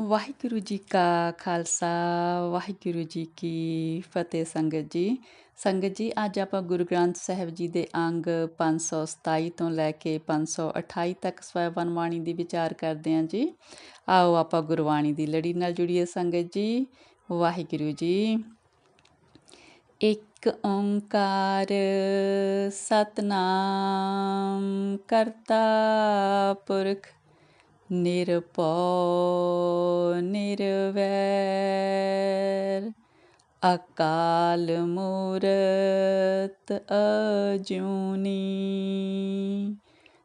ਵਾਹਿਗੁਰੂ ਜੀ ਕਾ ਖਾਲਸਾ, ਵਾਹਿਗੁਰੂ ਜੀ ਕੀ ਫਤਿਹ ਸੰਗਤ ਜੀ। ਸੰਗਤ ਜੀ, ਅੱਜ ਆਪਾਂ ਗੁਰੂ ਗ੍ਰੰਥ ਸਾਹਿਬ ਜੀ ਦੇ ਅੰਗ 527 ਤੋਂ ਲੈ ਕੇ 528 ਤੱਕ ਸਵੈਬਨ ਬਾਣੀ ਦੀ ਵਿਚਾਰ ਕਰਦੇ ਹਾਂ ਜੀ। ਆਓ ਆਪਾਂ ਗੁਰਬਾਣੀ ਦੀ ਲੜੀ ਨਾਲ ਜੁੜੀਏ ਸੰਗਤ ਜੀ। ਵਾਹਿਗੁਰੂ ਜੀ, ਇੱਕ ਓੰਕਾਰ ਸਤਨਾਮ ਕਰਤਾ ਪੁਰਖ ਨਿਰਭਉ, ਨਿਰਵੈਰ, ਅਕਾਲ ਮੂਰਤ ਅਜੂਨੀ,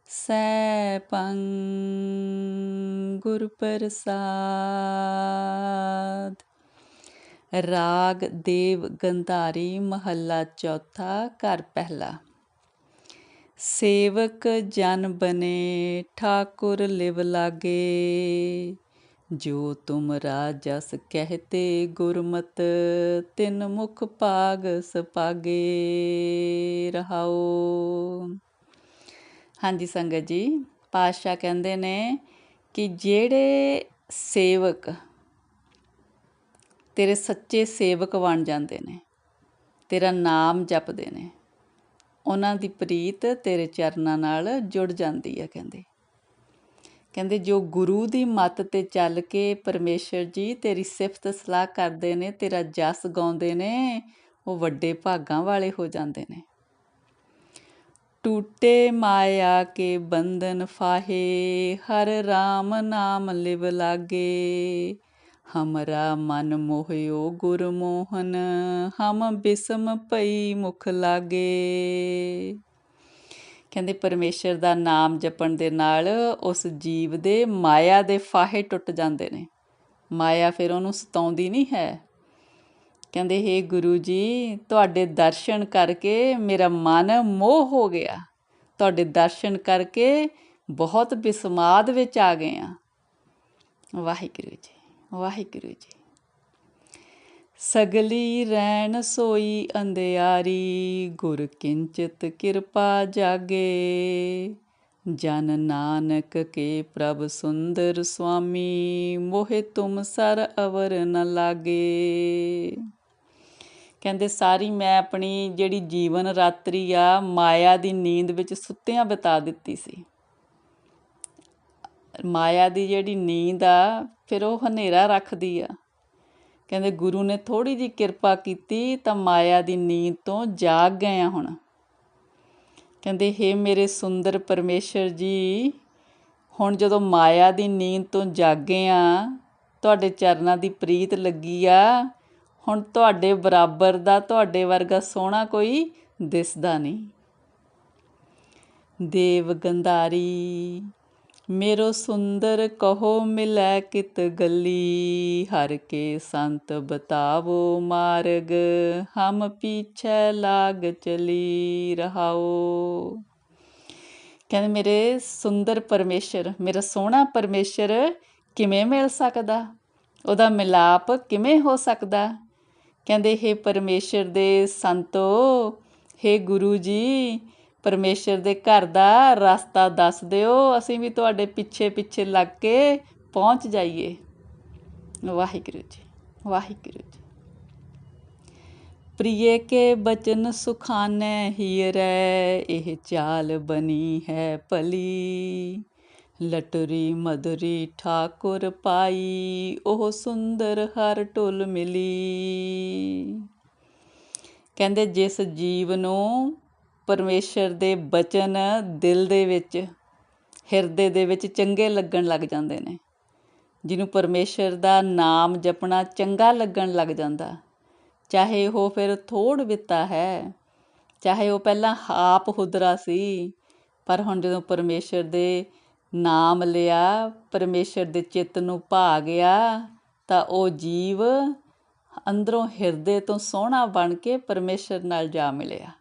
ਸੈਭੰ ਗੁਰ ਪ੍ਰਸਾਦ ਰਾਗ ਦੇਵ ਗੰਧਾਰੀ ਮਹੱਲਾ ਚੌਥਾ ਘਰ ਪਹਿਲਾ। ਸੇਵਕ ਜਨ ਬਨੇ, ਠਾਕੁਰ ਲਿਵ ਲਾਗੇ। ਜੋ ਤੁਮ ਰਾਜਸ ਕਹਤੇ ਗੁਰਮਤ, ਤਿਨ ਮੁਖ ਭਾਗ ਸਪਾਗੇ। ਰਹਾਓ। ਹਾਂਜੀ ਸੰਗਤ ਜੀ, ਪਾਤਸ਼ਾਹ ਕਹਿੰਦੇ ਨੇ ਕਿ ਜਿਹੜੇ ਸੇਵਕ ਤੇਰੇ ਸੱਚੇ ਸੇਵਕ ਬਣ ਜਾਂਦੇ ਨੇ, ਤੇਰਾ ਨਾਮ ਜਪਦੇ ਨੇ ਉਹਨਾਂ ਦੀ ਪ੍ਰੀਤ ਤੇਰੇ ਚਰਨਾਂ ਨਾਲ ਜੁੜ ਜਾਂਦੀ ਹੈ ਕਹਿੰਦੇ। ਕਹਿੰਦੇ, ਜੋ ਗੁਰੂ ਦੀ ਮੱਤ ਤੇ ਚੱਲ ਕੇ ਪਰਮੇਸ਼ਰ ਜੀ ਤੇਰੀ ਸਿਫਤ ਸਲਾਹ ਕਰਦੇ ਨੇ, ਤੇਰਾ ਜਸ ਗਾਉਂਦੇ ਨੇ, ਉਹ ਵੱਡੇ ਭਾਗਾਂ ਵਾਲੇ ਹੋ ਜਾਂਦੇ ਨੇ। ਟੂਟੇ ਮਾਇਆ ਕੇ ਬੰਧਨ ਫਾਹੇ, ਹਰ RAM ਨਾਮ ਲਿਵ ਲਾਗੇ। ਹਮਰਾ ਮਨ ਮੋਹਿਓ ਗੁਰਮੋਹਨ, ਹਮ ਬਿਸਮ ਪਈ ਮੁਖ ਲਾਗੇ। ਕਹਿੰਦੇ ਪਰਮੇਸ਼ਰ ਦਾ ਨਾਮ ਜਪਣ ਦੇ ਨਾਲ ਉਸ ਜੀਵ ਦੇ ਮਾਇਆ ਦੇ ਫਾਹੇ ਟੁੱਟ ਜਾਂਦੇ ਨੇ। ਮਾਇਆ ਫਿਰ ਉਹਨੂੰ ਸਤਾਉਂਦੀ ਨਹੀਂ ਹੈ। ਕਹਿੰਦੇ, ਹੇ ਗੁਰੂ ਜੀ, ਤੁਹਾਡੇ ਦਰਸ਼ਨ ਕਰਕੇ ਮੇਰਾ ਮਨ ਮੋਹ ਹੋ ਗਿਆ। ਤੁਹਾਡੇ ਦਰਸ਼ਨ ਕਰਕੇ ਬਹੁਤ ਬਿਸਮਾਦ ਵਿੱਚ ਆ ਗਏ ਆ। ਵਾਹਿਗੁਰੂ ਜੀ। ਵਾਹਿਗੁਰੂ ਜੀ। ਸਗਲੀ ਰਹਿਣ ਸੋਈ ਅੰਧਿਆਰੀ, ਗੁਰ ਕਿੰਚਿਤ ਕਿਰਪਾ ਜਾਗੇ। ਜਨ ਨਾਨਕ ਕੇ ਪ੍ਰਭ ਸੁੰਦਰ ਸੁਆਮੀ, ਮੋਹਿ ਤੁਮ ਸਰ ਅਵਰ ਨ ਲਾਗੇ। ਕਹਿੰਦੇ, ਸਾਰੀ ਮੈਂ ਆਪਣੀ ਜਿਹੜੀ ਜੀਵਨ ਰਾਤਰੀ ਆ, ਮਾਇਆ ਦੀ ਨੀਂਦ ਵਿੱਚ ਸੁੱਤਿਆਂ ਬਿਤਾ ਦਿੱਤੀ ਸੀ। ਮਾਇਆ ਦੀ ਜਿਹੜੀ ਨੀਂਦ ਆ, ਫਿਰ ਉਹ ਹਨੇਰਾ ਰੱਖਦੀ ਆ। ਕਹਿੰਦੇ ਗੁਰੂ ਨੇ ਥੋੜੀ ਜੀ ਕਿਰਪਾ ਕੀਤੀ ਤਾਂ ਮਾਇਆ ਦੀ ਨੀਂਦ ਤੋਂ ਜਾਗ ਗਏ ਆ ਹੁਣ। ਕਹਿੰਦੇ, ਹੇ ਮੇਰੇ ਸੁੰਦਰ ਪਰਮੇਸ਼ਰ ਜੀ, ਹੁਣ ਜਦੋਂ ਮਾਇਆ ਦੀ ਨੀਂਦ ਤੋਂ ਜਾਗੇ ਆ, ਤੁਹਾਡੇ ਚਰਨਾਂ ਦੀ ਪ੍ਰੀਤ ਲੱਗੀ ਆ, ਹੁਣ ਤੁਹਾਡੇ ਬਰਾਬਰ ਦਾ ਤੁਹਾਡੇ ਵਰਗਾ ਸੋਹਣਾ ਕੋਈ ਦਿਸਦਾ ਨਹੀਂ। ਦੇਵ ਗੰਧਾਰੀ ਮੇਰੋ ਸੁੰਦਰ ਕਹੋ ਮਿਲੈ ਕਿਤ ਗਲੀ, ਹਰ ਕੇ ਸੰਤ ਬਤਾਵੋ ਮਾਰਗ, ਹਮ ਪੀਛੇ ਲਾਗ ਚਲੀ ਰਹਾਓ। ਕਹਿੰਦੇ ਮੇਰੇ ਸੁੰਦਰ ਪਰਮੇਸ਼ਰ, ਮੇਰਾ ਸੋਹਣਾ ਪਰਮੇਸ਼ਰ ਕਿਵੇਂ ਮਿਲ ਸਕਦਾ? ਉਹਦਾ ਮਿਲਾਪ ਕਿਵੇਂ ਹੋ ਸਕਦਾ? ਕਹਿੰਦੇ, ਹੈ ਪਰਮੇਸ਼ਰ ਦੇ ਸੰਤੋ, ਹੈ ਗੁਰੂ ਜੀ ਪਰਮੇਸ਼ਰ ਦੇ ਘਰ ਦਾ ਰਸਤਾ ਦੱਸ ਦਿਓ, ਅਸੀਂ ਵੀ ਤੁਹਾਡੇ ਪਿੱਛੇ ਪਿੱਛੇ ਲੱਗ ਕੇ ਪਹੁੰਚ ਜਾਈਏ। ਵਾਹਿਗੁਰੂ ਜੀ ਵਾਹਿਗੁਰੂ ਜੀ। ਪ੍ਰਿਯ ਕੇ ਬਚਨ ਸੁਖਾਨੈ ਹੀਰੈ, ਇਹ ਚਾਲ ਬਣੀ ਹੈ ਭਲੀ। ਲਟਰੀ ਮਧੁਰੀ ਠਾਕੁਰ ਪਾਈ, ਉਹ ਸੁੰਦਰ ਹਰ ਢੁਲ ਮਿਲੀ। ਕਹਿੰਦੇ, ਜਿਸ ਜੀਵ ਨੂੰ ਪਰਮੇਸ਼ਰ ਦੇ ਬਚਨ ਦਿਲ ਦੇ ਵਿੱਚ, ਹਿਰਦੇ ਦੇ ਵਿੱਚ ਚੰਗੇ ਲੱਗਣ ਲੱਗ ਜਾਂਦੇ ਨੇ। ਜਿਹਨੂੰ ਪਰਮੇਸ਼ਰ ਦਾ ਨਾਮ ਜਪਣਾ ਚੰਗਾ ਲੱਗਣ ਲੱਗ ਜਾਂਦਾ। ਚਾਹੇ ਉਹ ਫਿਰ ਥੋੜ ਬਿੱਤਾ ਹੈ, ਚਾਹੇ ਉਹ ਪਹਿਲਾਂ ਆਪ ਹੁਦਰਾ ਸੀ, ਪਰ ਹੁਣ ਜਦੋਂ ਪਰਮੇਸ਼ਰ ਦੇ ਨਾਮ ਲਿਆ, ਪਰਮੇਸ਼ਰ ਦੇ ਚਿੱਤ ਨੂੰ ਭਾ ਗਿਆ, ਤਾਂ ਉਹ ਜੀਵ ਅੰਦਰੋਂ ਹਿਰਦੇ ਤੋਂ ਸੋਹਣਾ ਬਣ ਕੇ ਪਰਮੇਸ਼ਰ ਨਾਲ ਜਾ ਮਿਲਿਆ।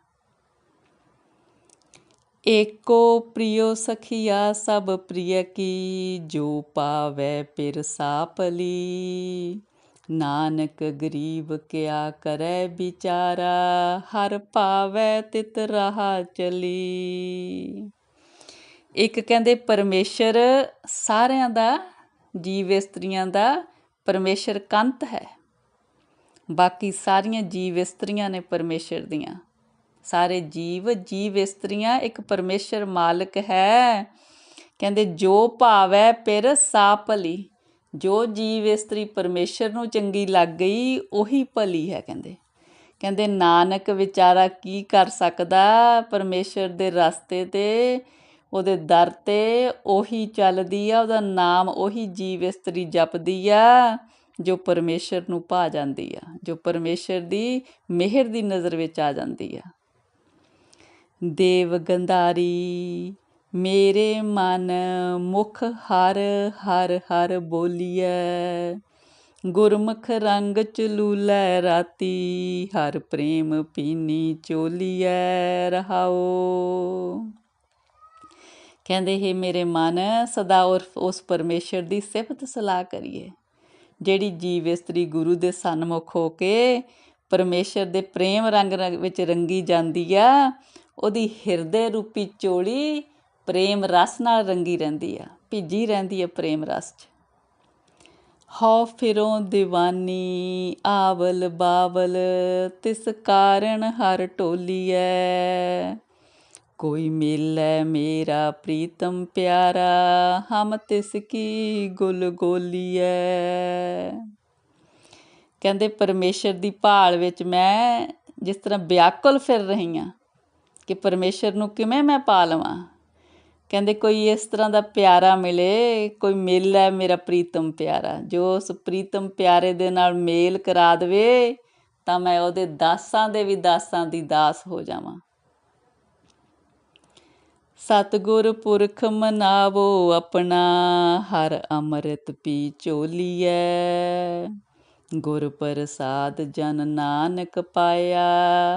ਏਕੋ ਪ੍ਰਿਯੋ ਸਖੀਆ, ਸਭ ਪ੍ਰਿਯ ਕੀ ਜੋ ਪਾਵੇ ਪਿਰ ਸਾਪਲੀ ਨਾਨਕ ਗਰੀਬ ਕਿਆ ਕਰੈ ਵਿਚਾਰਾ, ਹਰ ਪਾਵੇ ਤਿਤ ਰਹਾ ਚਲੀ। ਇੱਕ ਕਹਿੰਦੇ ਪਰਮੇਸ਼ਰ ਸਾਰਿਆਂ ਦਾ, ਜੀਵ ਇਸਤਰੀਆਂ ਦਾ ਪਰਮੇਸ਼ਰ ਕੰਤ ਹੈ। ਬਾਕੀ ਸਾਰੀਆਂ ਜੀਵ ਇਸਤਰੀਆਂ ਨੇ ਪਰਮੇਸ਼ਰ ਦੀਆਂ। ਸਾਰੇ ਜੀਵ ਜੀਵ ਇਸਤਰੀਆਂ, ਇੱਕ ਪਰਮੇਸ਼ਰ ਮਾਲਕ ਹੈ। ਕਹਿੰਦੇ, ਜੋ ਭਾਵੈ ਪਿਰ ਸਾ ਭਲੀ, ਜੋ ਜੀਵ ਇਸਤਰੀ ਪਰਮੇਸ਼ਰ ਨੂੰ ਚੰਗੀ ਲੱਗ ਗਈ, ਉਹੀ ਭਲੀ ਹੈ, ਕਹਿੰਦੇ। ਕਹਿੰਦੇ, ਨਾਨਕ ਵਿਚਾਰਾ ਕੀ ਕਰ ਸਕਦਾ? ਪਰਮੇਸ਼ਰ ਦੇ ਰਸਤੇ ਤੇ, ਉਹਦੇ ਦਰ ਤੇ ਉਹੀ ਚੱਲਦੀ ਆ, ਉਹਦਾ ਨਾਮ ਉਹੀ ਜੀਵ ਇਸਤਰੀ ਜਪਦੀ ਆ, ਜੋ ਪਰਮੇਸ਼ਰ ਨੂੰ ਭਾ ਜਾਂਦੀ ਆ, ਜੋ ਪਰਮੇਸ਼ਰ ਦੀ ਮਿਹਰ ਦੀ ਨਜ਼ਰ ਵਿੱਚ ਆ ਜਾਂਦੀ ਆ। ਦੇਵ ਗੰਧਾਰੀ, ਮੇਰੇ ਮਨ ਮੁਖ ਹਰ ਹਰ ਹਰ ਬੋਲੀਐ। ਗੁਰਮੁਖ ਰੰਗ ਚਲੂਲੇ ਰਾਤੀ, ਹਰ ਪ੍ਰੇਮ ਪੀਨੀ ਚੋਲੀਐ ਰਹਾਓ ਕਹਿੰਦੇ, ਹੈ ਮੇਰੇ ਮਨ, ਸਦਾ ਉਸ ਪਰਮੇਸ਼ਰ ਦੀ ਸਿਫਤ ਸਲਾਹ ਕਰੀਏ, ਜਿਹੜੀ ਜੀਵ ਇਸਤਰੀ ਗੁਰੂ ਦੇ ਸਨਮੁਖ ਹੋ ਕੇ ਪਰਮੇਸ਼ਰ ਦੇ ਪ੍ਰੇਮ ਰੰਗ ਵਿੱਚ ਰੰਗੀ ਜਾਂਦੀ ਆ ਉਹਦੀ ਹਿਰਦੇ ਰੂਪੀ ਚੋਲੀ ਪ੍ਰੇਮ ਰਸ ਨਾਲ ਰੰਗੀ ਰਹਿੰਦੀ ਆ, ਭਿੱਜੀ ਰਹਿੰਦੀ ਆ ਪ੍ਰੇਮ ਰਸ 'ਚ। ਹਉ ਫਿਰੋਂ دیਵਾਨੀ ਆਵਲ ਬਾਵਲ, ਤਿਸ ਕਾਰਨ ਹਰ ਢੋਲੀਐ। ਕੋਈ ਮਿਲੈ ਮੇਰਾ ਪ੍ਰੀਤਮ ਪਿਆਰਾ, ਹਮ ਤਿਸ ਕੀ ਗੁਲ ਗੋਲੀਐ। ਕਹਿੰਦੇ ਪਰਮੇਸ਼ਰ ਦੀ ਭਾਲ ਵਿੱਚ ਮੈਂ ਜਿਸ ਤਰ੍ਹਾਂ ਵਿਆਕੁਲ ਫਿਰ ਰਹੀ ਹਾਂ ਕਿ ਪਰਮੇਸ਼ਰ ਨੂੰ ਕਿਵੇਂ ਮੈਂ ਪਾ ਲਵਾਂ? ਕਹਿੰਦੇ ਕੋਈ ਇਸ ਤਰ੍ਹਾਂ ਦਾ ਪਿਆਰਾ ਮਿਲੇ, ਕੋਈ ਮਿਲ ਹੈ ਮੇਰਾ ਪ੍ਰੀਤਮ ਪਿਆਰਾ। ਜੋ ਉਸ ਪ੍ਰੀਤਮ ਪਿਆਰੇ ਦੇ ਨਾਲ ਮੇਲ ਕਰਾ ਦੇਵੇ, ਤਾਂ ਮੈਂ ਉਹਦੇ ਦਾਸਾਂ ਦੇ ਵੀ ਦਾਸਾਂ ਦੀ ਦਾਸ ਹੋ ਜਾਵਾਂ। ਸਤਗੁਰ ਪੁਰਖ ਮਨਾਵੋ ਆਪਣਾ, ਹਰ ਅੰਮ੍ਰਿਤ ਪੀ ਚੋਲੀਐ ਗੁਰ ਪ੍ਰਸਾਦ ਜਨ ਨਾਨਕ ਪਾਇਆ,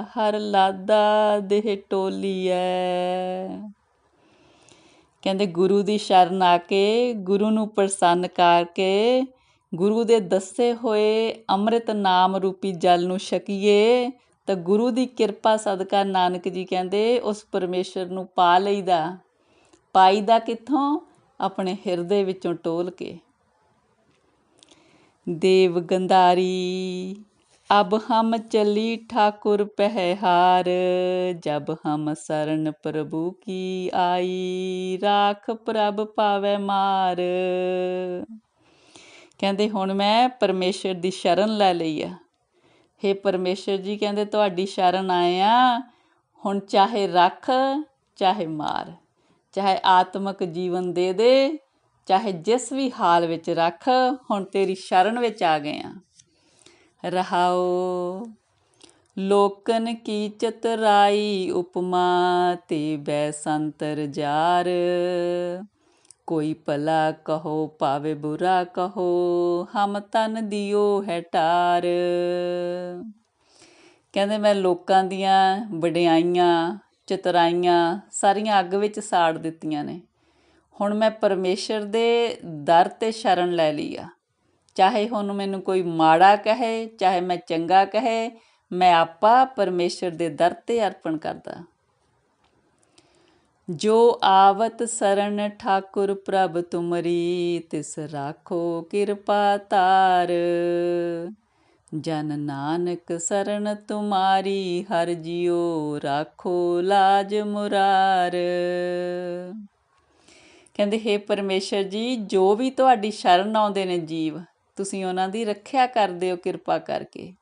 ਹਰ ਲਾਦਾ ਦੇਹ ਟੋਲੀਐ। ਕਹਿੰਦੇ ਗੁਰੂ ਦੀ ਸ਼ਰਨ ਆ ਕੇ, ਗੁਰੂ ਨੂੰ ਪ੍ਰਸੰਨ ਕਰਕੇ, ਗੁਰੂ ਦੇ ਦੱਸੇ ਹੋਏ ਅੰਮ੍ਰਿਤ ਨਾਮ ਰੂਪੀ ਜਲ ਨੂੰ ਛਕੀਏ, ਤਾਂ ਗੁਰੂ ਦੀ ਕਿਰਪਾ ਸਦਕਾ ਨਾਨਕ ਜੀ ਕਹਿੰਦੇ ਉਸ ਪਰਮੇਸ਼ਰ ਨੂੰ ਪਾ ਲਈਦਾ। ਪਾਈਦਾ ਕਿੱਥੋਂ? ਆਪਣੇ ਹਿਰਦੇ ਵਿੱਚੋਂ ਟੋਲ ਕੇ। ਦੇਵ ਗੰਧਾਰੀ, ਅਬ ਹਮ ਚਲੀ ਠਾਕੁਰ ਪਹਿਹਾਰ, ਜਬ ਹਮ ਸਰਨ ਪ੍ਰਭੂ ਕੀ ਆਈ, ਰਾਖ ਪ੍ਰਭ ਪਾਵੇ ਮਾਰ। ਕਹਿੰਦੇ, ਹੁਣ ਮੈਂ ਪਰਮੇਸ਼ਰ ਦੀ ਸ਼ਰਨ ਲੈ ਲਈ ਆ। हे ਪਰਮੇਸ਼ਰ ਜੀ, ਕਹਿੰਦੇ, ਤੁਹਾਡੀ ਸ਼ਰਨ ਆਏ ਆ। ਹੁਣ ਚਾਹੇ ਰੱਖ, ਚਾਹੇ ਮਾਰ। ਚਾਹੇ ਆਤਮਿਕ ਜੀਵਨ ਦੇ ਦੇ ਚਾਹੇ ਜਿਸ ਵੀ ਹਾਲ ਵਿੱਚ ਰੱਖ, ਹੁਣ ਤੇਰੀ ਸ਼ਰਨ ਵਿੱਚ ਆ ਗਏ ਆ। ਰਹਾਓ, ਲੋਕਨ ਕੀ ਚਤਰਾਈ ਉਪਮਾ ਤੇ ਬੈਸੰਤਰ ਜਾਰ। ਕੋਈ ਭਲਾ ਕਹੋ ਪਾਵੇ ਬੁਰਾ ਕਹੋ, ਹਮ ਤਨ ਦਿਓ ਹੈ ਟਾਰ। ਕਹਿੰਦੇ ਮੈਂ ਲੋਕਾਂ ਦੀਆਂ ਵਡਿਆਈਆਂ, ਚਤਰਾਈਆਂ ਸਾਰੀਆਂ ਅੱਗ ਵਿੱਚ ਸਾੜ ਦਿੱਤੀਆਂ ਨੇ। ਹੁਣ ਮੈਂ ਪਰਮੇਸ਼ਰ ਦੇ ਦਰ ਤੇ ਸ਼ਰਨ ਲੈ ਲਈ ਆ। ਚਾਹੇ ਹੁਣ ਮੈਨੂੰ ਕੋਈ ਮਾੜਾ ਕਹੇ, ਚਾਹੇ ਮੈਂ ਚੰਗਾ ਕਹੇ, ਮੈਂ ਆਪਾ ਪਰਮੇਸ਼ਰ ਦੇ ਦਰ ਤੇ ਅਰਪਣ ਕਰਦਾ। ਜੋ ਆਵਤ ਸਰਣ ਠਾਕੁਰ ਪ੍ਰਭ ਤੁਮਰੀ ਤਿਸ ਰਾਖੋ ਕਿਰਪਾ ਤਾਰ ਜਨ ਨਾਨਕ ਸਰਣ ਤੁਮਾਰੀ ਹਰ ਜਿਉ ਰਾਖੋ ਲਾਜ ਮੁਰਾਰ। ਕਹਿੰਦੇ हे ਪਰਮੇਸ਼ਰ ਜੀ, ਜੋ ਵੀ ਤੁਹਾਡੀ ਸ਼ਰਨ ਆਉਂਦੇ ਨੇ ਜੀਵ, ਤੁਸੀਂ ਉਹਨਾਂ ਦੀ ਰੱਖਿਆ ਕਰਦੇ ਹੋ ਕਿਰਪਾ ਕਰਕੇ।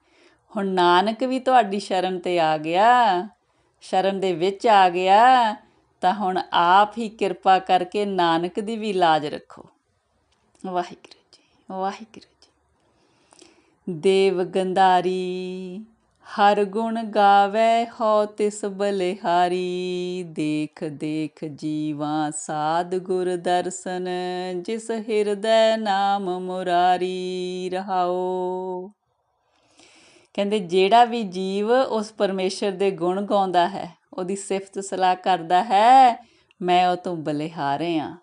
ਹੁਣ ਨਾਨਕ ਵੀ ਤੁਹਾਡੀ ਸ਼ਰਨ ਤੇ ਆ ਗਿਆ, ਸ਼ਰਨ ਦੇ ਵਿੱਚ ਆ ਗਿਆ, ਤਾਂ ਹੁਣ ਆਪ ਹੀ ਕਿਰਪਾ ਕਰਕੇ ਨਾਨਕ ਦੀ ਵੀ ਲਾਜ ਰੱਖੋ। ਵਾਹਿਗੁਰੂ ਜੀ ਵਾਹਿਗੁਰੂ ਜੀ। ਦੇਵ ਗੰਧਾਰੀ ਹਰ ਗੁਣ ਗਾਵੇ ਹੋ ਤਿਸ ਬਲਿਹਾਰੀ, ਦੇਖ ਦੇਖ ਜੀਵਾ ਸਾਧ ਗੁਰ ਦਰਸ਼ਨ, ਜਿਸ ਹਿਰਦੈ ਨਾਮ ਮੁਰਾਰੀ ਰਹਾਓ। ਕਹਿੰਦੇ ਜਿਹੜਾ ਵੀ ਜੀਵ ਉਸ ਪਰਮੇਸ਼ਰ ਦੇ ਗੁਣ ਗਾਉਂਦਾ ਹੈ, ਉਹਦੀ ਸਿਫਤ ਸਲਾਹ ਕਰਦਾ ਹੈ, ਮੈਂ ਉਹ ਤੋਂ ਬਲਿਹਾਰੇ ਆ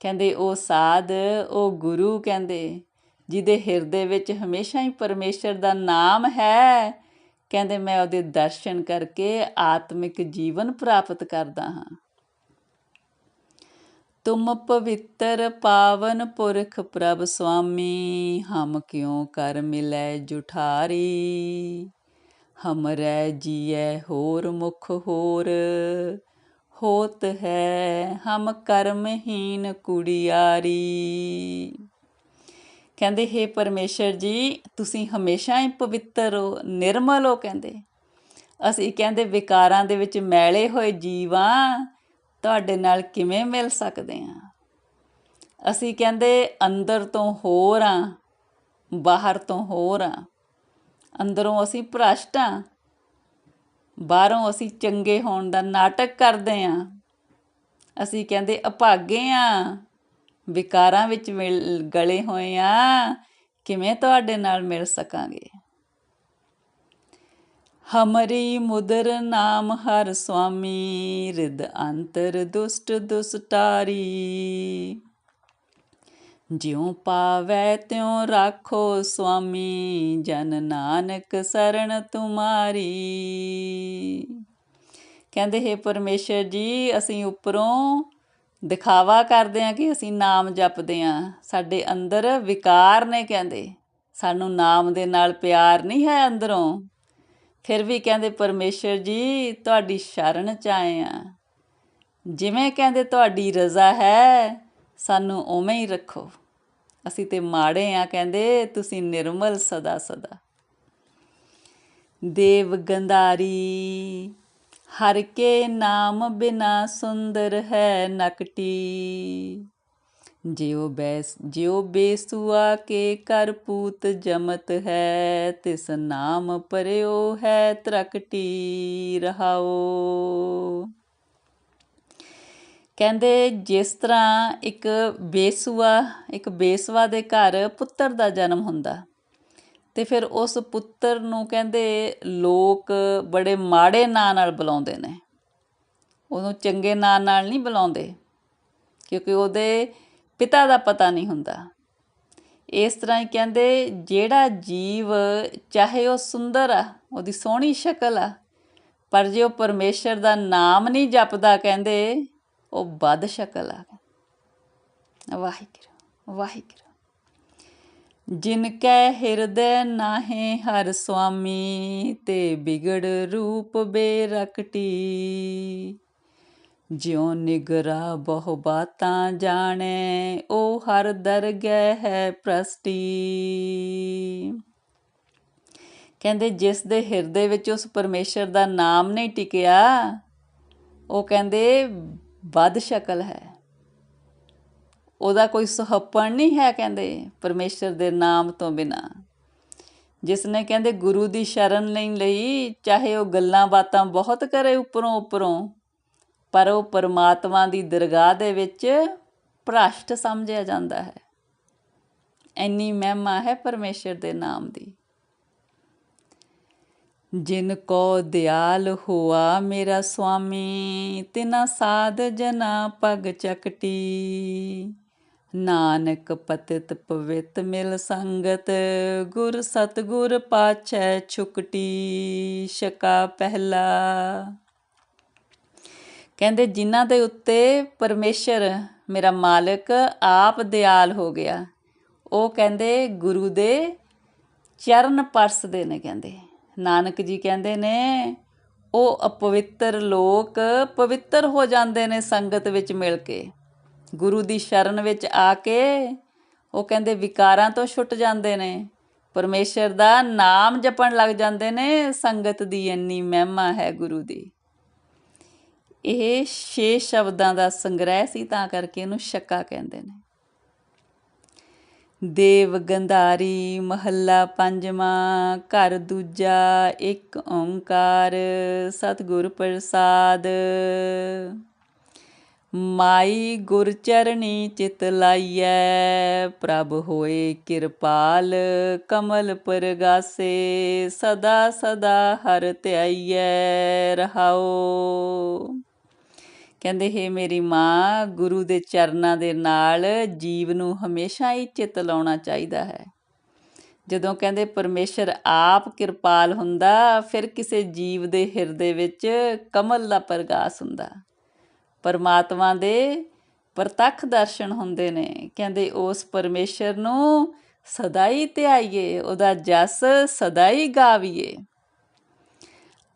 ਕਹਿੰਦੇ ਉਹ ਸਾਧ, ਉਹ ਗੁਰੂ ਕਹਿੰਦੇ, ਜਿਹਦੇ ਹਿਰਦੇ ਵਿੱਚ ਹਮੇਸ਼ਾ ਹੀ ਪਰਮੇਸ਼ਰ ਦਾ ਨਾਮ ਹੈ ਕਹਿੰਦੇ ਮੈਂ ਉਹਦੇ ਦਰਸ਼ਨ ਕਰਕੇ ਆਤਮਿਕ ਜੀਵਨ ਪ੍ਰਾਪਤ ਕਰਦਾ ਹਾਂ। ਤੁਮ ਪਵਿੱਤਰ ਪਾਵਨ ਪੁਰਖ ਪ੍ਰਭ ਸੁਆਮੀ, ਹਮ ਕਿਉ ਕਰ ਮਿਲੈ ਜੁਠਾਰੀ? ਹਮਰੈ ਜੀਐ ਹੋਰ ਮੁਖ ਹੋਰ, ਹੋਤ ਹੈ ਹਮ ਕਰਮਹੀਨ ਕੁੜਿਆਰੀ। ਕਹਿੰਦੇ हे ਪਰਮੇਸ਼ਰ ਜੀ, ਤੁਸੀਂ ਹਮੇਸ਼ਾ ਹੀ ਪਵਿੱਤਰ ਹੋ, ਨਿਰਮਲ ਹੋ, ਕਹਿੰਦੇ। ਅਸੀਂ ਕਹਿੰਦੇ, ਵਿਕਾਰਾਂ ਦੇ ਵਿੱਚ ਮੈਲੇ ਹੋਏ ਜੀਵਾਂ ਤੁਹਾਡੇ ਨਾਲ ਕਿਵੇਂ ਮਿਲ ਸਕਦੇ ਆ? ਅਸੀਂ ਕਹਿੰਦੇ, ਅੰਦਰ ਤੋਂ ਹੋਰ ਆ, ਬਾਹਰ ਤੋਂ ਹੋਰ ਆ। ਅੰਦਰੋਂ ਅਸੀਂ ਭ੍ਰਸ਼ਟ ਆ, ਬਾਹਰੋਂ ਅਸੀਂ ਚੰਗੇ ਹੋਣ ਦਾ ਨਾਟਕ ਕਰਦੇ ਆ। ਅਸੀਂ ਕਹਿੰਦੇ, ਅਭਾਗੇ ਆ ਵਿਕਾਰਾਂ ਵਿੱਚ ਮਿਲ, ਗਲੇ ਹੋਏ ਆ, ਕਿਵੇਂ ਤੁਹਾਡੇ ਨਾਲ ਮਿਲ ਸਕਾਂਗੇ? ਹਮਰੀ ਮੁਦਰ ਨਾਮ ਹਰ ਸੁਆਮੀ ਰਿਦ ਅੰਤਰ ਦੁਸ਼ਟ ਦੁਸਟਾਰੀ। ਜਿਉ ਪਾਵੈ ਤਿਉ ਰਾਖੋ ਸੁਆਮੀ, ਜਨ ਨਾਨਕ ਸਰਣ ਤੁਮਾਰੀ। ਕਹਿੰਦੇ, ਹੈ ਪਰਮੇਸ਼ਰ ਜੀ, ਅਸੀਂ ਉੱਪਰੋਂ ਦਿਖਾਵਾ ਕਰਦੇ ਆ ਕਿ ਅਸੀਂ ਨਾਮ ਜਪਦੇ ਆ ਸਾਡੇ ਅੰਦਰ ਵਿਕਾਰ ਨੇ ਕਹਿੰਦੇ, ਸਾਨੂੰ ਨਾਮ ਦੇ ਨਾਲ ਪਿਆਰ ਨਹੀਂ ਹੈ ਅੰਦਰੋਂ। ਫਿਰ ਵੀ ਕਹਿੰਦੇ, ਪਰਮੇਸ਼ਰ ਜੀ, ਤੁਹਾਡੀ ਸ਼ਰਨ ਚ ਆਏ ਆ ਜਿਵੇਂ ਕਹਿੰਦੇ, ਤੁਹਾਡੀ ਰਜ਼ਾ ਹੈ, ਸਾਨੂੰ ਉਵੇਂ ਹੀ ਰੱਖੋ। ਅਸੀਂ ਤੇ ਮਾੜੇ ਆ ਕਹਿੰਦੇ, ਤੁਸੀਂ ਨਿਰਮਲ ਸਦਾ ਸਦਾ ਦੇਵ ਗੰਧਾਰੀ ਹਰ ਕੇ ਨਾਮ ਬਿਨਾ ਸੁੰਦਰ ਹੈ ਨਕਟੀ। ਜਿਉ ਬੈਸ, ਜਿਉ ਬੇਸੁਆ ਕੇ ਕਰ ਪੂਤ ਜਮਤ ਹੈ, ਤਿਸ ਨਾਮ ਪਰਿਓ ਹੈ ਤਰਕਟੀ ਰਹਾਓ। ਕਹਿੰਦੇ ਜਿਸ ਤਰ੍ਹਾਂ ਇੱਕ ਬੇਸੁਆ, ਇੱਕ ਬੇਸਵਾ ਦੇ ਘਰ ਪੁੱਤਰ ਦਾ ਜਨਮ ਹੁੰਦਾ ਅਤੇ ਫਿਰ ਉਸ ਪੁੱਤਰ ਨੂੰ ਕਹਿੰਦੇ ਲੋਕ ਬੜੇ ਮਾੜੇ ਨਾਂ ਨਾਲ ਬੁਲਾਉਂਦੇ ਨੇ। ਉਹਨੂੰ ਚੰਗੇ ਨਾਂ ਨਾਲ ਨਹੀਂ ਬੁਲਾਉਂਦੇ, ਕਿਉਂਕਿ ਉਹਦੇ ਪਿਤਾ ਦਾ ਪਤਾ ਨਹੀਂ ਹੁੰਦਾ। ਇਸ ਤਰ੍ਹਾਂ ਹੀ ਕਹਿੰਦੇ, ਜਿਹੜਾ ਜੀਵ ਚਾਹੇ ਉਹ ਸੁੰਦਰ ਆ, ਉਹਦੀ ਸੋਹਣੀ ਸ਼ਕਲ ਆ, ਪਰ ਜੇ ਉਹ ਪਰਮੇਸ਼ਰ ਦਾ ਨਾਮ ਨਹੀਂ ਜਪਦਾ ਕਹਿੰਦੇ, ਉਹ ਬਦ ਸ਼ਕਲ ਆ। ਵਾਹਿਗੁਰੂ ਵਾਹਿਗੁਰੂ। ਜਿਨ ਕੈ ਹਿਰਦੈ ਨਾਹੇ ਹਰ ਸੁਆਮੀ, ਤੇ ਬਿਗੜ ਰੂਪ ਬੇਰਕਟੀ। ਜਿਉ ਨਿਗਰਾ ਬਹੁ ਬਾਤਾਂ ਜਾਣੈ ਉਹ ਹਰ ਦਰਗਹਿ ਹੈ ਪ੍ਰਸਟੀ। ਕਹਿੰਦੇ, ਜਿਸ ਦੇ ਹਿਰਦੇ ਵਿੱਚ ਉਸ ਪਰਮੇਸ਼ਰ ਦਾ ਨਾਮ ਨਹੀਂ ਟਿਕਿਆ, ਉਹ ਕਹਿੰਦੇ, ਵੱਧ ਸ਼ਕਲ ਹੈ। ਉਹਦਾ ਕੋਈ ਸੁਹੱਪਣ ਨਹੀਂ ਹੈ ਕਹਿੰਦੇ ਪਰਮੇਸ਼ਰ ਦੇ ਨਾਮ ਤੋਂ ਬਿਨਾ। ਜਿਸ ਨੇ ਕਹਿੰਦੇ ਗੁਰੂ ਦੀ ਸ਼ਰਨ ਨਹੀਂ ਲਈ ਚਾਹੇ ਉਹ ਗੱਲਾਂ ਬਾਤਾਂ ਬਹੁਤ ਕਰੇ ਉੱਪਰੋਂ ਉੱਪਰੋਂ, ਪਰ ਉਹ ਪਰਮਾਤਮਾ ਦੀ ਦਰਗਾਹ ਦੇ ਵਿੱਚ ਭ੍ਰਸ਼ਟ ਸਮਝਿਆ ਜਾਂਦਾ ਹੈ। ਐਨੀ ਮਹਿਮਾ ਹੈ ਪਰਮੇਸ਼ਰ ਦੇ ਨਾਮ ਦੀ। ਜਿਨ ਕੋ ਦਿਆਲ ਹੋਆ ਮੇਰਾ ਸੁਆਮੀ, ਤਿਨਾ ਸਾਧ ਜਨਾ ਪਗ ਚਕਟੀ। ਨਾਨਕ ਪਤਿਤ ਪਵਿੱਤ ਮਿਲ ਸੰਗਤ, ਗੁਰ ਸਤਗੁਰ ਪਾਛੈ ਛੁਕਟੀ ਸ਼ਕਾ ਪਹਿਲਾ। ਕਹਿੰਦੇ, ਜਿਨ੍ਹਾਂ ਦੇ ਉੱਤੇ ਪਰਮੇਸ਼ਰ ਮੇਰਾ ਮਾਲਕ, ਆਪ ਦਿਆਲ ਹੋ ਗਿਆ, ਉਹ ਕਹਿੰਦੇ, ਗੁਰੂ ਦੇ ਚਰਨ ਪਰਸਦੇ ਨੇ ਕਹਿੰਦੇ। ਨਾਨਕ ਜੀ ਕਹਿੰਦੇ ਨੇ, ਉਹ ਅਪਵਿੱਤਰ ਲੋਕ ਪਵਿੱਤਰ ਹੋ ਜਾਂਦੇ ਨੇ ਸੰਗਤ ਵਿੱਚ ਮਿਲ ਕੇ। ਗੁਰੂ ਦੀ ਸ਼ਰਨ ਵਿੱਚ ਆ ਕੇ ਉਹ ਕਹਿੰਦੇ ਵਿਕਾਰਾਂ ਤੋਂ ਛੁੱਟ ਜਾਂਦੇ ਨੇ। ਪਰਮੇਸ਼ਰ ਦਾ ਨਾਮ ਜਪਣ ਲੱਗ ਜਾਂਦੇ ਨੇ, ਸੰਗਤ ਦੀ ਇੰਨੀ ਮਹਿਮਾ ਹੈ ਗੁਰੂ ਦੀ। ਇਹ ਛੇ ਸ਼ਬਦਾਂ ਦਾ ਸੰਗ੍ਰਹਿ ਸੀ, ਤਾਂ ਕਰਕੇ ਇਹਨੂੰ ਸ਼ੱਕਾ ਕਹਿੰਦੇ ਨੇ। ਦੇਵ ਗੰਧਾਰੀ, ਮਹੱਲਾ ਪੰਜਵਾਂ, ਘਰ ਦੂਜਾ, ਇੱਕ ਓੰਕਾਰ, ਸਤਿਗੁਰ ਪ੍ਰਸਾਦ। ਮਾਈ ਗੁਰ ਚਰਣੀ ਚਿਤ ਲਾਈਐ, ਪ੍ਰਭ ਹੋਏ ਕਿਰਪਾਲ ਕਮਲ ਪਰਗਾਸੇ, ਸਦਾ ਸਦਾ ਹਰ ਧਿਆਈਐ ਰਹਾਓ ਕਹਿੰਦੇ, ਹੈ ਮੇਰੀ ਮਾਂ, ਗੁਰੂ ਦੇ ਚਰਨਾਂ ਦੇ ਨਾਲ ਜੀਵ ਨੂੰ ਹਮੇਸ਼ਾ ਹੀ ਚਿਤ ਲਾਉਣਾ ਚਾਹੀਦਾ ਹੈ। ਜਦੋਂ ਕਹਿੰਦੇ, ਪਰਮੇਸ਼ਰ ਆਪ ਕਿਰਪਾਲ ਹੁੰਦਾ, ਫਿਰ ਕਿਸੇ ਜੀਵ ਦੇ ਹਿਰਦੇ ਵਿੱਚ ਕਮਲ ਦਾ ਪ੍ਰਗਾਸ ਹੁੰਦਾ। ਪਰਮਾਤਮਾ ਦੇ ਪ੍ਰਤੱਖ ਦਰਸ਼ਨ ਹੁੰਦੇ ਨੇ। ਕਹਿੰਦੇ ਉਸ ਪਰਮੇਸ਼ਰ ਨੂੰ ਸਦਾ ਹੀ ਧਿਆਈਏ, ਉਹਦਾ ਜਸ ਸਦਾ ਹੀ ਗਾਵੀਏ।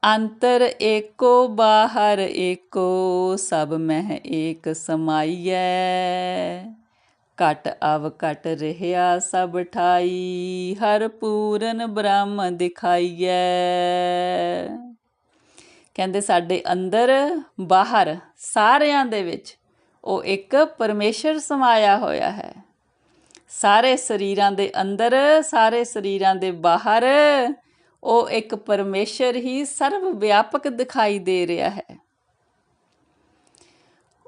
ਅੰਤਰ ਏਕੋ, ਬਾਹਰ ਏਕੋ, ਸਭ ਮਹਿ ਏਕ ਸਮਾਈਐ। ਘਟ ਅਵ ਘਟ ਰਹਿਆ ਸਭ ਠਾਈ, ਹਰ ਪੂਰਨ ਬ੍ਰਹਮ ਦਿਖਾਈਐ। ਕਹਿੰਦੇ ਸਾਡੇ ਅੰਦਰ ਬਾਹਰ ਸਾਰਿਆਂ ਦੇ ਵਿੱਚ ਉਹ ਇੱਕ ਪਰਮੇਸ਼ਰ ਸਮਾਇਆ ਹੋਇਆ ਹੈ। ਸਾਰੇ ਸਰੀਰਾਂ ਦੇ ਅੰਦਰ, ਸਾਰੇ ਸਰੀਰਾਂ ਦੇ ਬਾਹਰ ਉਹ ਇੱਕ ਪਰਮੇਸ਼ਰ ਹੀ ਸਰਵ ਵਿਆਪਕ ਦਿਖਾਈ ਦੇ ਰਿਹਾ ਹੈ।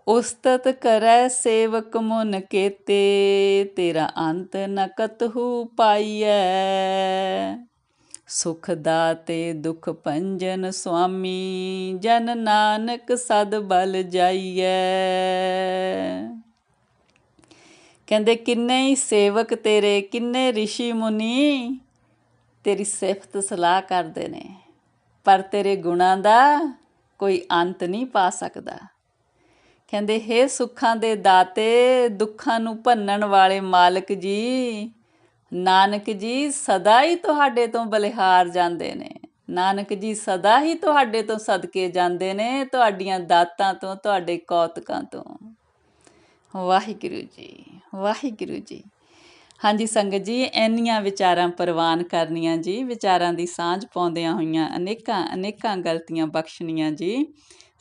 ਉਸਤਤ ਕਰੈ ਸੇਵਕ ਮੁਨ ਕੇਤੇ, ਤੇਰਾ ਅੰਤ ਨ ਕਤਹੂ ਪਾਈਐ। ਸੁਖ ਦਾਤੇ ਦੁਖ ਭੰਜਨ ਸੁਆਮੀ, ਜਨ ਨਾਨਕ ਸਦ ਬਲ ਜਾਈਐ। ਕਹਿੰਦੇ, ਕਿੰਨੇ ਹੀ ਸੇਵਕ ਤੇਰੇ, ਕਿੰਨੇ ઋષਿ ਮੁਨੀ, ਤੇਰੀ ਸਿਫਤ ਸਲਾਹ ਕਰਦੇ ਨੇ। ਪਰ ਤੇਰੇ ਗੁਣਾਂ ਦਾ ਕੋਈ ਅੰਤ ਨਹੀਂ ਪਾ ਸਕਦਾ। ਕਹਿੰਦੇ, ਹੇ ਸੁੱਖਾਂ ਦੇ ਦਾਤੇ, ਦੁੱਖਾਂ ਨੂੰ ਭੰਨਣ ਵਾਲੇ ਮਾਲਕ ਜੀ ਨਾਨਕ ਜੀ ਸਦਾ ਹੀ ਤੁਹਾਡੇ ਤੋਂ ਬਲਿਹਾਰ ਜਾਂਦੇ ਨੇ। ਨਾਨਕ ਜੀ ਸਦਾ ਹੀ ਤੁਹਾਡੇ ਤੋਂ ਸਦਕੇ ਜਾਂਦੇ ਨੇ, ਤੁਹਾਡੀਆਂ ਦਾਤਾਂ ਤੋਂ, ਤੁਹਾਡੇ ਕੌਤਕਾਂ ਤੋਂ। ਵਾਹਿਗੁਰੂ ਜੀ ਵਾਹਿਗੁਰੂ ਜੀ। ਹਾਂਜੀ ਸੰਗਤ ਜੀ, ਇੰਨੀਆਂ ਵਿਚਾਰਾਂ ਪ੍ਰਵਾਨ ਕਰਨੀਆਂ ਜੀ, ਵਿਚਾਰਾਂ ਦੀ ਸਾਂਝ ਪਾਉਂਦਿਆਂ ਹੋਈਆਂ ਅਨੇਕਾਂ ਅਨੇਕਾਂ ਗਲਤੀਆਂ ਬਖਸ਼ਣੀਆਂ ਜੀ।